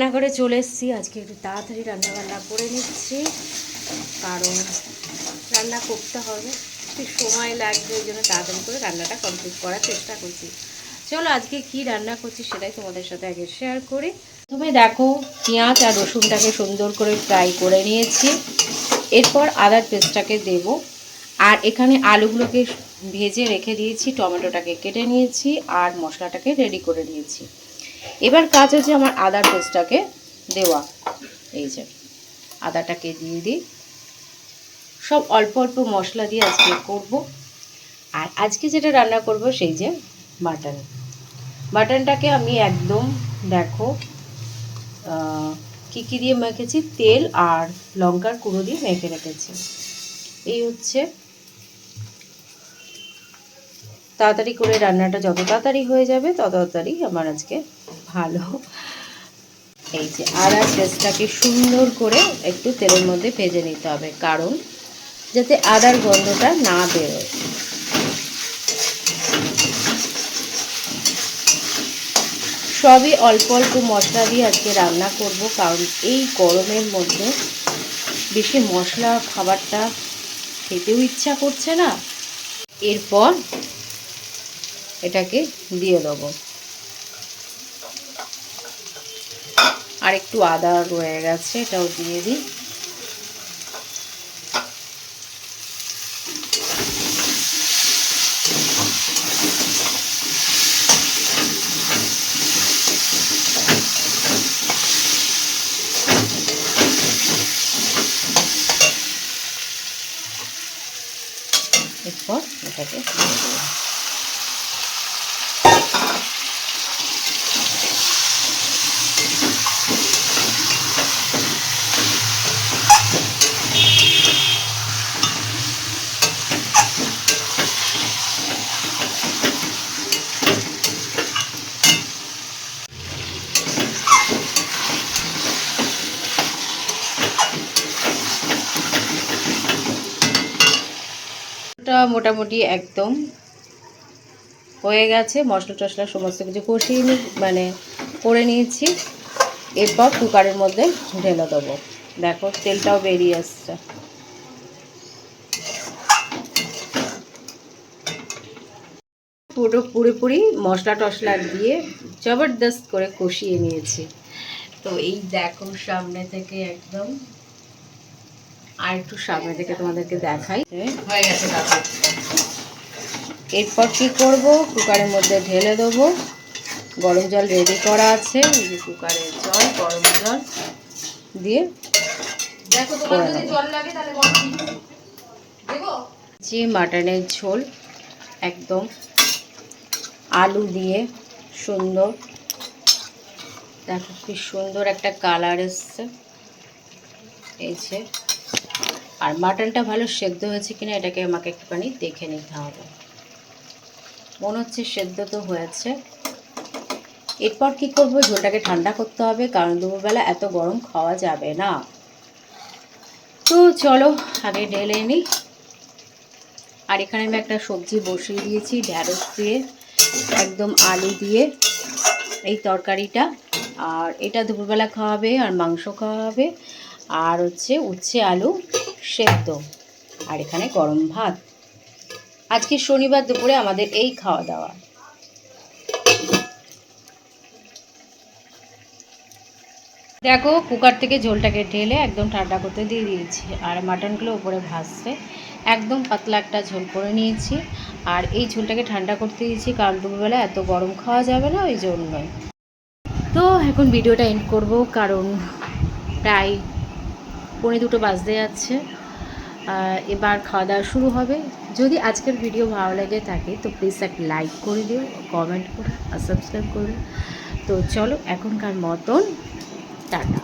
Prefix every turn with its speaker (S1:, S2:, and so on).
S1: রান্না করে চলে এসেছি। আজকে একটু তাড়াতাড়ি রান্না বান্না করে নিচ্ছি। কারণ রান্না করতে হবে। একটু সময় লাগবে ওই জন্য তাড়াতাড়ি করে রান্নাটা কমপ্লিট করার চেষ্টা করছি। চলো আজকে কি রান্না করছি সেটাই তোমাদের সাথে আগে শেয়ার করি। তুমি দেখো, পেঁয়াজ আর রসুনটাকে সুন্দর করে ফ্রাই করে নিয়েছি। এরপর আদার পেস্টটাকে দেব। আর এখানে আলুগুলোকে ভেজে রেখে দিয়েছি, টমেটোটাকে কেটে নিয়েছি, আর মশলাটাকে রেডি করে নিয়েছি। এবার কাজ হচ্ছে আমার আদার পেস্টটাকে দেওয়া। এই যে, আদাটাকে দিয়ে দিই। সব অল্প অল্প মশলা দিয়ে আজকে করব। আর আজকে যেটা রান্না করব সেই যে মাটন। মাটনটাকে আমি একদম দেখো কী কী দিয়ে মেখেছি? তেল আর লঙ্কার গুঁড়ো দিয়ে মেখে রেখেছি। এই হচ্ছে তাড়াতাড়ি করে রান্নাটা যত তাড়াতাড়ি হয়ে যাবে, তত তাড়াতাড়ি আমার আজকে ভালো। এই যে আদা পেস্টটাকে সুন্দর করে একটু তেলের মধ্যে ভেজে নিতে হবে, কারণ যাতে আদার গন্ধটা না বেরোয়। সবই অল্প অল্প মশলা দিয়ে আজকে রান্না করব, কারণ এই গরমের মধ্যে বেশি মশলা খাবারটা খেতেও ইচ্ছা করছে না। এরপর এটাকে দিয়ে দেবো। আর একটু আদা রয়ে গেছে এটাও দিয়ে দিই। এরপর এটাকে দিয়ে টা মোটামুটি একদম হয়ে গেছে। মশলা টশলা সমস্ত কিছু কষিয়ে নি মানে করে নিয়েছি। এরপর কুকারের মধ্যে ঢেলে দেবো। দেখো, তেলটাও বেরিয়ে আসছে। পুরো পুরোপুরি মশলা টশলা দিয়ে জবরদস্ত করে কষিয়ে নিয়েছি। তো এই দেখো, সামনে থেকে একদম আর একটু সামনে থেকে তোমাদেরকে দেখাই। হয়ে গেছে এরপর কি করব? কুকারের মধ্যে ঢেলে দেবো। গরম জল রেডি করা আছে। এই যে কুকারের জল গরম জল দিয়ে যে মাটনের ঝোল একদম আলু দিয়ে সুন্দর। দেখো কি সুন্দর একটা কালার এসছে। এই যে আর মাটনটা ভালো সেদ্ধ হয়েছে কিনা এটাকে আমাকে একটুখানি দেখে নিতে হবে। মনে হচ্ছে সেদ্ধ তো হয়েছে। এরপর কি করব? ঝোলটাকে ঠান্ডা করতে হবে, কারণ দুপুরবেলা এত গরম খাওয়া যাবে না। তো চলো, আগে ঢেলে নিই আর এখানে আমি একটা সবজি বসিয়ে দিয়েছি ঢ্যাঁড়স দিয়ে, একদম আলু দিয়ে এই তরকারিটা। আর এটা দুপুরবেলা খাওয়াবে আর মাংস খাওয়াবে। আর হচ্ছে উচ্ছে আলু সেদ্ধ। আর এখানে গরম ভাত। আজকে শনিবার দুপুরে আমাদের এই খাওয়া দাওয়া। দেখো, কুকার থেকে ঝোলটাকে ঢেলে একদম ঠান্ডা করতে দিয়ে দিয়েছি। আর মাটনগুলো উপরে ভাসছে একদম পাতলা একটা ঝোল করে নিয়েছি। আর এই ঝোলটাকে ঠান্ডা করতে দিয়েছি কারণ দুপুরবেলা এত গরম খাওয়া যাবে না, ওই জন্যই। তো এখন ভিডিওটা এন্ড করব, কারণ প্রায় পৌনে দুটো বাজতে যাচ্ছে। এবার খাওয়া দাওয়া শুরু হবে। যদি আজকের ভিডিও ভালো লাগে থাকে, তো প্লিজ এক লাইক করে দিও কমেন্ট করে, আর সাবস্ক্রাইব করো তো চলো এখনকার মতন, টাটা।